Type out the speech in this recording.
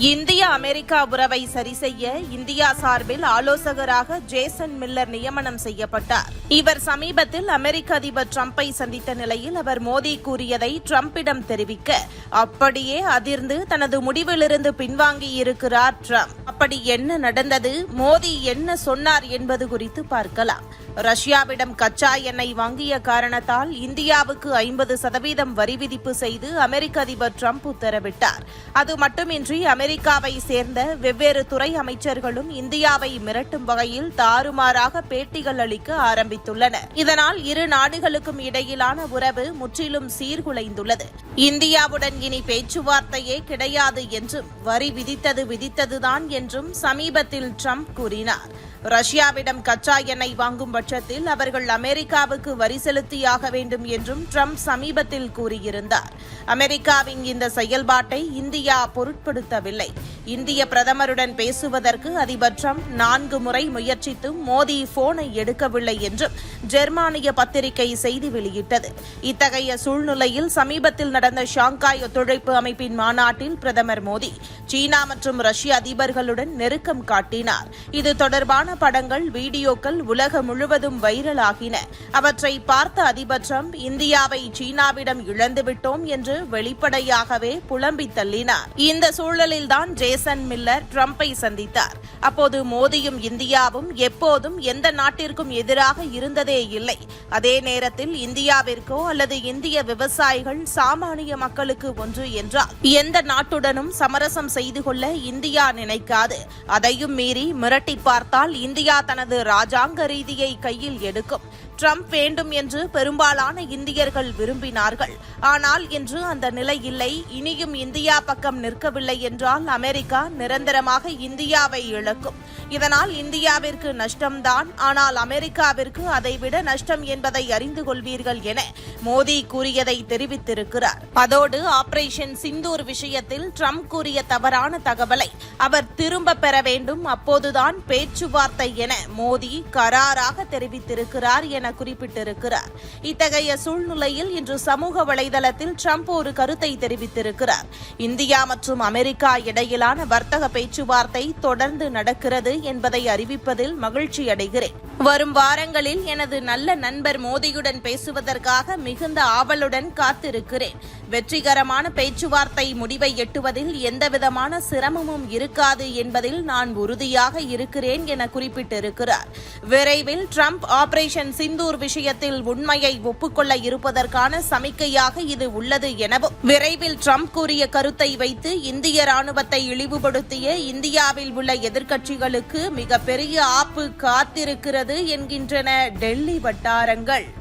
இந்திய அமெரிக்கா உறவை சரிசெய்ய இந்தியா சார்பில் ஆலோசகராக ஜேசன் மில்லர் நியமனம் செய்யப்பட்டார். இவர் சமீபத்தில் அமெரிக்க அதிபர் டிரம்பை சந்தித்த நிலையில் அவர் மோடி கூறியதை டிரம்பிடம் தெரிவிக்க அப்படியே அதிர்ந்து தனது முடிவிலிருந்து பின்வாங்கி இருக்கிறார் டிரம்ப். அப்படி என்ன நடந்தது? மோடி என்ன சொன்னார் என்பது குறித்து பார்க்கலாம். ரஷ்யாவிடம் கச்சா எண்ணெய் வாங்கிய காரணத்தால் இந்தியாவுக்கு ஐம்பது சதவீதம் வரி விதிப்பு செய்து அமெரிக்க அதிபர் டிரம்ப் உத்தரவிட்டார். அது மட்டுமின்றி அமெரிக்காவை சேர்ந்த வெவ்வேறு துறை அமைச்சர்களும் இந்தியாவை மிரட்டும் வகையில் தாறுமாறாக பேட்டிகள் அளிக்க ஆரம்பித்துள்ளனர். இதனால் இரு நாடுகளுக்கும் இடையிலான உறவு முற்றிலும் சீர்குலைந்துள்ளது. இந்தியாவுடன் இனி பேச்சுவார்த்தையே கிடையாது என்றும் வரி விதித்தது விதித்ததுதான் என்றும் சமீபத்தில் ட்ரம்ப் கூறினார். ரஷ்யாவிடம் கச்சா எண்ணெய் வாங்கும் பட்சத்தில் அவர்கள் அமெரிக்காவுக்கு வரி செலுத்தியாக வேண்டும் என்றும் ட்ரம்ப் சமீபத்தில் கூறியிருந்தார். அமெரிக்காவின் இந்த செயல்பாட்டை இந்தியா பொருட்படுத்தவில்லை. இந்திய பிரதமருடன் பேசுவதற்கு அதிபர் ட்ரம்ப் நான்கு முறை முயற்சித்தும் மோடி போனை எடுக்கவில்லை என்றும் ஜெர்மானிய பத்திரிகை செய்தி வெளியிட்டது. இத்தகைய சூழ்நிலையில் சமீபத்தில் நடந்த ஷாங்காய் ஒத்துழைப்பு அமைப்பின் மாநாட்டில் பிரதமர் மோடி சீனா மற்றும் ரஷ்ய அதிபர்களுடன் நெருக்கம் காட்டினார். இது தொடர்பான படங்கள் வீடியோக்கள் உலகம் முழுவதும் வைரலாகின. அவற்றை பார்த்த அதிபர் ட்ரம்ப் இந்தியாவை சீனாவிடம் இழந்துவிட்டோம் என்று வெளிப்படையாகவே புலம்பி தள்ளினார். இந்த சூழலில்தான் ஜேசன் மில்லர் ட்ரம்பை சந்தித்தார். அப்போது மோடியும் இந்தியாவும் எப்போதும் எந்த நாட்டிற்கும் எதிராக இருந்ததே இல்லை. அதே நேரத்தில் இந்தியாவிற்கோ அல்லது இந்திய விவசாயிகள் சாமானிய மக்களுக்கு ஒன்று என்றால் எந்த நாட்டுடனும் சமரசம் செய்து கொள்ள இந்தியா நினைக்காது. அதையும் மீறி மிரட்டி பார்த்தால் இந்தியா தனது ராஜாங்க ரீதியை கையில் எடுக்கும். ட்ரம்ப் வேண்டும் என்று பெரும்பாலான இந்தியர்கள் விரும்பினார்கள். ஆனால் இன்று அந்த நிலை இல்லை. இனியும் இந்தியா பக்கம் நிற்கவில்லை என்றால் அமெரிக்கா நிரந்தரமாக இந்தியாவை இழக்கும். இதனால் இந்தியாவிற்கு நஷ்டம்தான். ஆனால் அமெரிக்காவிற்கு அதைவிட நஷ்டம் என்பதை அறிந்து கொள்வீர்கள் என மோடி கூறியதை தெரிவித்திருக்கிறார். அதோடு ஆபரேஷன் சிந்தூர் விஷயத்தில் ட்ரம்ப் கூறிய தவறான தகவலை அவர் திரும்ப பெற வேண்டும். அப்போதுதான் பேச்சுவார்த்தை என மோடி கராராக தெரிவித்திருக்கிறார் என குறிப்பிட்டிருக்கிறார். இத்தகைய சூழ்நிலையில் இன்று சமூக வலைதளத்தில் ட்ரம்ப் ஒரு கருத்தை தெரிவித்திருக்கிறார். இந்தியா மற்றும் அமெரிக்கா இடையிலான வர்த்தக பேச்சுவார்த்தை தொடர்ந்து நடக்கிறது என்பதை அறிவிப்பதில் மகிழ்ச்சி அடைகிறேன். வரும் வாரங்களில் எனது நல்ல நண்பர் மோடியுடன் பேசுவதற்காக மிகுந்த ஆவலுடன் காத்திருக்கிறேன். வெற்றிகரமான பேச்சுவார்த்தை முடிவை எட்டுவதில் எந்தவிதமான சிரமமும் இருக்காது என்பதில் நான் உறுதியாக இருக்கிறேன் என குறிப்பிட்டிருக்கிறார். விரைவில் ட்ரம்ப் ஆபரேஷன் சிந்தூர் விஷயத்தில் உண்மையை ஒப்புக்கொள்ள இருப்பதற்கான சமிக்கையாக இது உள்ளது எனவும் விரைவில் ட்ரம்ப் கூறிய கருத்தை வைத்து இந்திய ராணுவத்தை இழிவுபடுத்திய இந்தியாவில் உள்ள எதிர்க்கட்சிகளுக்கு மிகப்பெரிய ஆப்பு காத்திருக்கிறது என்கின்றன டெல்லி வட்டாரங்கள்.